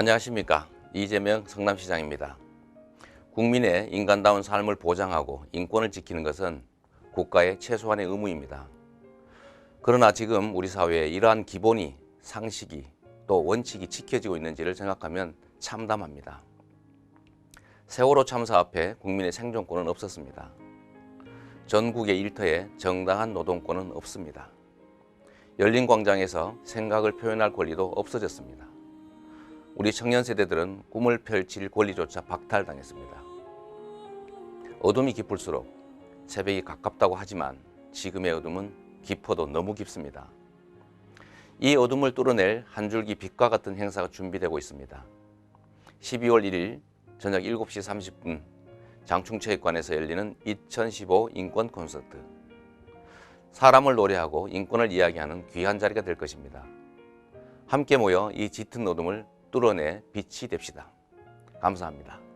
안녕하십니까 이재명 성남시장입니다. 국민의 인간다운 삶을 보장하고 인권을 지키는 것은 국가의 최소한의 의무입니다. 그러나 지금 우리 사회에 이러한 기본이 상식이 또 원칙이 지켜지고 있는지를 생각하면 참담합니다. 세월호 참사 앞에 국민의 생존권은 없었습니다. 전국의 일터에 정당한 노동권은 없습니다. 열린 광장에서 생각을 표현할 권리도 없어졌습니다. 우리 청년 세대들은 꿈을 펼칠 권리조차 박탈당했습니다. 어둠이 깊을수록 새벽이 가깝다고 하지만 지금의 어둠은 깊어도 너무 깊습니다. 이 어둠을 뚫어낼 한 줄기 빛과 같은 행사가 준비되고 있습니다. 12월 1일 저녁 7시 30분 장충체육관에서 열리는 2015 인권 콘서트. 사람을 노래하고 인권을 이야기하는 귀한 자리가 될 것입니다. 함께 모여 이 짙은 어둠을 뚫어내 빛이 됩시다. 감사합니다.